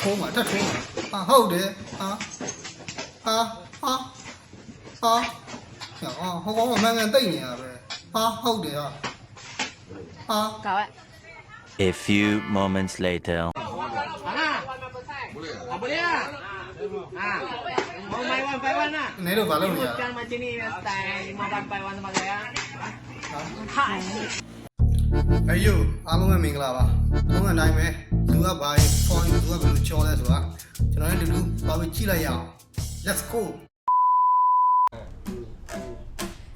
ထိုးမှာတက်ထိုးမှာဟာဟုတ်တယ်ဟာဟာဟာဟာဟာဟိုကောင်ကမှန်ကန်တိတ်နေတာပဲဟာဟုတ်တယ်ဟာဟာကောင်း A few moments later ဟာဘလေးဟာမောင်မိုင်ဝန်ပိုင်ဝန်နာနေလို့ဘာလုပ်နေရလဲကျန်မချင်းနေတိုင်မောင်ပိုင်ဝန်မှာလဲဟာ အယုအားလုံးပဲမင်္ဂလာပါလုံးဝနိုင်မယ်သူကဘာရေး point သူကဘယ်လိုချောလဲဆိုတာကျွန်တော်လည်းဒီလိုပါပြီးကြည့်လိုက်ရအောင် let's go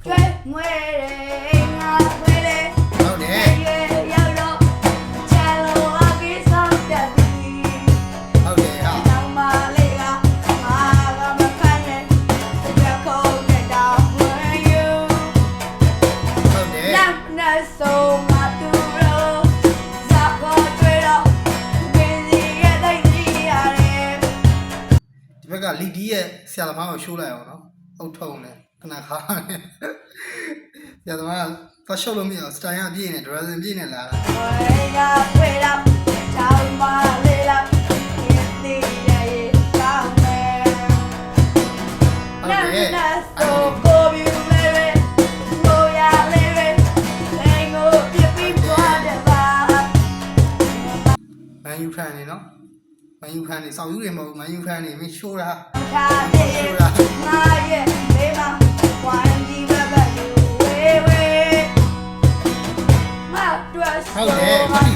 ကျွဲမွဲရဲငါကျွဲရဲဟုတ်တယ်ဆို ဆရာသမားကိုရှိုးလိုက်အောင်နော်အုတ်ထုံလဲခဏခါဆရာသမားတော့ရှုပ်လို့မရအောင်စတိုင်ကပြည့်နေဒရက်ဆင်ပြည့်နေလာတာဟုတ်ကဲ့ဘန်ယူခံနေနော် န်ယူဖန်နေဆောင်ယူတွေမဟုတ်မန်ယူဖန်နေမင်းရှိုးတာရှိုးတာဟုတ်တယ်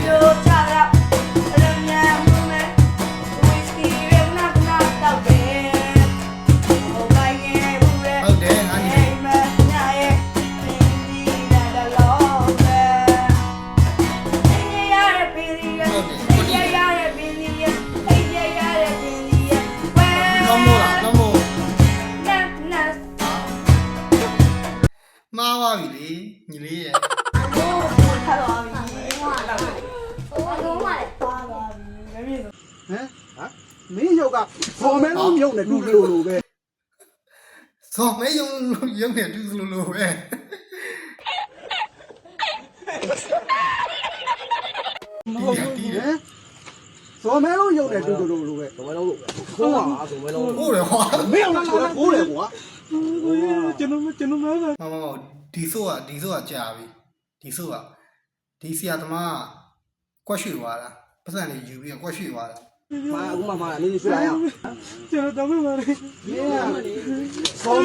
မဲလုံးမြုပ်နေတူတူလိုပဲစောမဲယုံယုံနေတူစလိုလိုပဲမဟုတ်ဘူးဟမ်ဖော်မဲလုံးရုပ်နေတူတူလိုပဲဖော်မဲလုံးခိုးပါဆိုမဲလုံးဟုတ်တယ်ဟောမင်းကခိုးတယ်ကွာကျွန်တော်ကျွန်တော်မမမဒီဆိုကဒီဆိုကကြာပြီဒီဆိုကဒီဆရာသမားကကွက်ရွှေသွားတာပတ်စံလေးယူပြီးတော့ကွက်ရွှေသွားတာ မာအခုမှမာလေးဆွလာရအောင်ကျွန်တော်တော့မပါဘူးမင်းကဖော်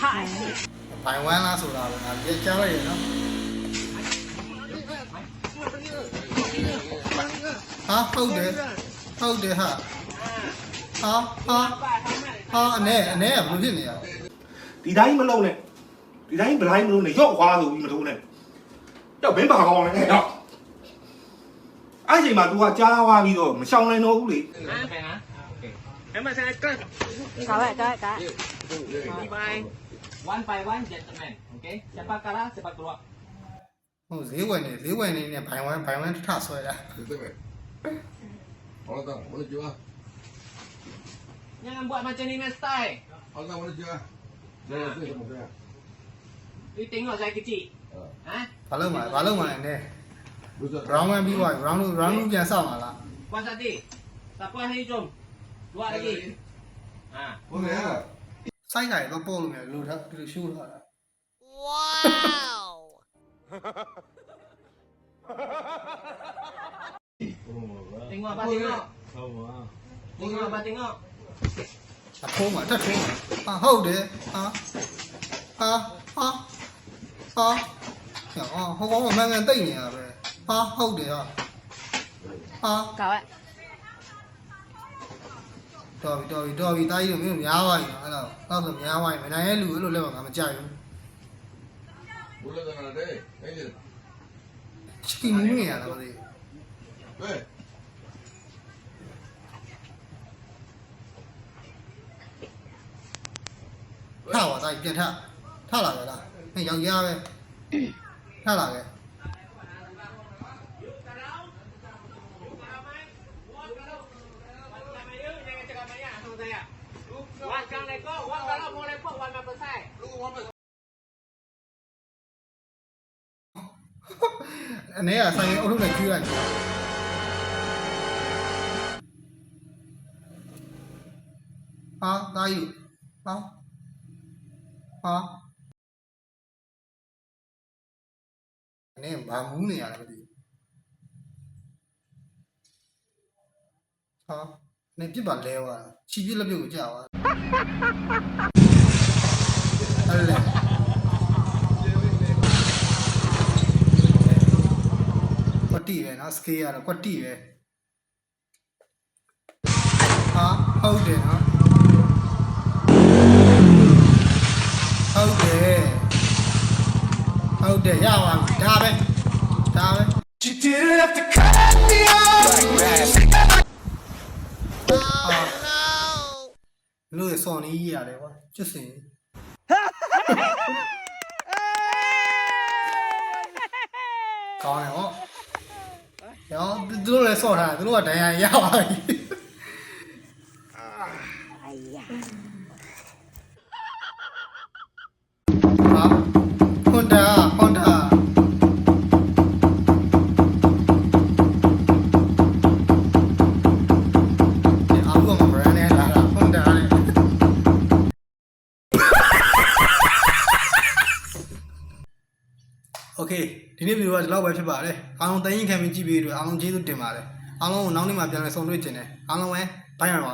ဟာဘိုင်ဝမ်လားဆိုတာကငါလက်ကြားလိုက်ရနော်ဟာဟုတ်တယ်ဟုတ်တယ်ဟာဟာဟာဟာအနေအနေကဘာဖြစ်နေရဒီတိုင်းမလုံးနဲ့ဒီတိုင်းဘလိုင်းမလုံးနဲ့ရော့ခွာဆိုပြီးမထိုးနဲ့တော့ဘင်းပါကောင်းလဲတော့အဲ့ချိန်မှာ तू ကကြားသွားပြီးတော့မရှောင်နိုင်တော့ဘူးလေမှန်ပါဗျာ Em mà sai cái. Cái cái cái. Đi bay. One by one gentlemen. Okay. Sepak kalah sepak keluar. ဟုတ်ဈေးဝင်နေဈေးဝင်နေနဲ့ဘိုင်ဝမ်ဘိုင်ဝမ်ထထဆွဲတာ Itu kan. Orang tahu, boleh jual. Jangan buat macam ni next time. Orang tahu boleh jual. Jangan itu sama saya. You tengok saya kecil. Ah, Ha? ဘာလို့မလဲဘာလို့မလဲနဲ့ Besar. round 1ပြီးသွားပြီ round 2 round 2ပြန်ဆောက်ပါလား Puan Sati. Siapa hari jom? သူကလေအာဟုတ်တယ်စိုက်နိုင်တော့ပို့လို့မြန်လို့ဒါဒီလိုရှူလာတာ wow တင်ဝါပါတင်ငေါ့ဟုတ်ပါတင်ဝါပါတင်ငေါ့အဖုံးမှာတက်ဖုံးမှာဟုတ်တယ်ဟာဟာဟာဟာဟောဟောကောင်ကမန်ကန်တိတ်နေတာပဲဟာဟုတ်တယ်ဟာဟာကောက် တော်ပြီတော်ပြီတော်ပြီတာကြီးတို့မင်းတို့များပါရင်အဲ့ဒါတော့တော့များပါရင်မနိုင်ရဲ့လူအဲ့လိုလက်မှာငါမကြိုက်ဘူးဘုလကနာတဲ့အဲ့ဒီချီမူးနေရတာပါလေဟဲ့ထပါတိုင်းပြန်ထထလာကြလားဟဲ့ရောက်ရပဲထလာကြ အနေကဆိုင်အုပ်ထုနဲ့ကျူးလိုက်ဟာတာယူဟာဟာအနေဘာမူးနေရလဲမသိဘူးဟာနေပြစ်ပါလဲသွားချီပြစ်လက်ပြုတ်ကိုကြာသွား အဲ့လေကွက်တီပဲနော်စကေးရတော့ကွက်တီပဲဟာဟုတ်တယ်နော်ဟုတ်တယ်ဟုတ်တယ်ရပါပြီဒါပဲဒါပဲ You didn't have to cut me off. လို့ရစော်နေကြီးရတယ်ကွာကျွတ်စင် ကောင်းတယ်ဟောရောသူတို့လည်းစော်ထားတယ်သူတို့ကဒဏ်ရာရပါပြီ โอเคဒီနေ့ဗီဒီယိုကဒီလောက်ပဲဖြစ်ပါတယ်အားလုံးတရင်ခံပြီးကြည့်ပြီးတော့အားလုံးကျေးဇူးတင်ပါတယ်အားလုံးကိုနောက်နေ့မှပြန်လည်ဆုံတွေ့ကြတယ်အားလုံးပဲဘိုင်ရပါ